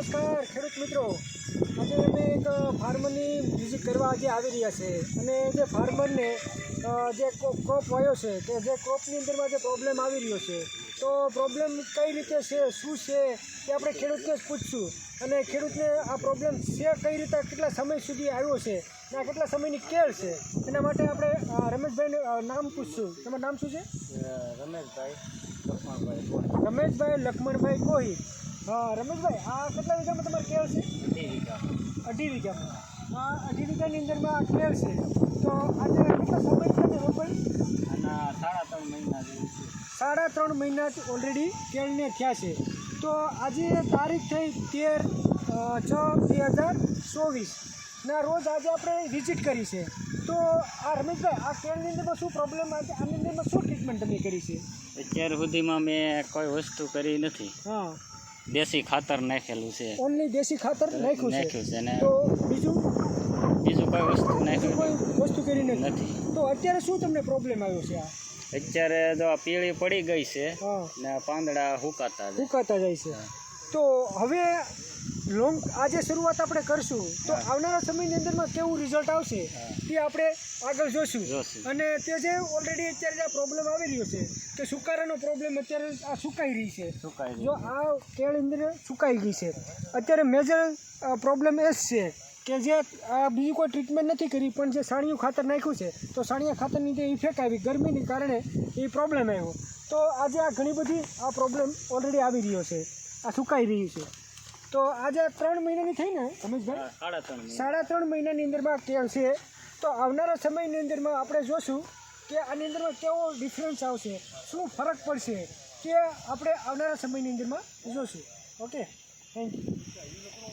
નમસ્કાર ખેડૂત મિત્રો. આજે અમે એક ફાર્મરની વિઝિટ કરવા આજે આવી રહ્યા છે. અને જે ફાર્મરને જે ક્રોપ વાયો છે કે જે ક્રોપની અંદરમાં જે પ્રોબ્લેમ આવી રહ્યો છે તો પ્રોબ્લેમ કઈ રીતે છે શું છે એ આપણે ખેડૂતને જ પૂછશું. અને ખેડૂતને આ પ્રોબ્લેમ છે કઈ રીતે કેટલા સમય સુધી આવ્યો છે અને આ કેટલા સમયની કેર છે એના માટે આપણે રમેશભાઈને નામ પૂછશું. તમારું નામ શું છે? રમેશભાઈ લક્ષ્મણભાઈ રમેશભાઈ લક્ષ્મણભાઈ કોહી હા રમેશભાઈ આ કેટલા વીઘામાં તમારે કેળ છે? અઢી વીઘામાં. આ અઢી વીઘાની અંદરમાં આ કેળ છે. તો આજે કેટલા સમય છે ને રોપણ? સાડા ત્રણ મહિના સાડા ત્રણ મહિના ઓલરેડી કેળને થયા છે. તો આજે તારીખ થઈ તેર છ બે હજાર ચોવીસ. ના રોજ આજે આપણે વિઝિટ કરી છે. તો આ રમેશભાઈ આ કેળની અંદરમાં શું પ્રોબ્લેમ આજે આની અંદરમાં શું ટ્રીટમેન્ટ તમે કરી છે? અત્યાર સુધીમાં મેં કોઈ વસ્તુ કરી નથી. હા. દેશી ખાતર નાખેલું છે. ઓનલી દેશી ખાતર નાખ્યું છે. નાખ્યું છે ને. બીજું? બીજું કોઈ વસ્તુ નાખ્યું કોઈ વસ્તુ કરી નથી. તો અત્યારે શું તમને પ્રોબ્લેમ આવ્યો છે આ? અત્યારે તો આ પીળી પડી ગઈ છે ને પાંદડા હુકાતા હુકાતા જાય છે. તો હવે લોંગ આજે શરૂઆત આપણે કરશું તો આવનારા સમયની અંદરમાં કેવું રિઝલ્ટ આવશે તે આપણે આગળ જોશું. અને તે જે ઓલરેડી અત્યારે જે પ્રોબ્લેમ આવી રહ્યો છે કે સુકારાનો પ્રોબ્લેમ અત્યારે આ સુકાઈ રહી છે. જો આ કેળ અંદર સુકાઈ ગઈ છે. અત્યારે મેજર પ્રોબ્લેમ એ જ છે કે જે આ બીજી કોઈ ટ્રીટમેન્ટ નથી કરી પણ જે સાણિયું ખાતર નાખ્યું છે તો સાણિયા ખાતરની જે ઇફેક્ટ આવી ગરમીની કારણે એ પ્રોબ્લેમ આવ્યો. તો આજે આ ઘણી બધી આ પ્રોબ્લેમ ઓલરેડી આવી રહ્યો છે. આ સુકાઈ રહ્યું છે. તો આજે ત્રણ મહિનાની થઈ ને રમેશભાઈ? સાડા ત્રણ સાડા ત્રણ મહિનાની અંદરમાં કેળ છે. તો આવનારા સમયની અંદરમાં આપણે જોશું કે આની અંદરમાં કેવો ડિફરન્સ આવશે શું ફરક પડશે કે આપણે આવનારા સમયની અંદરમાં જોશું. Okay thank you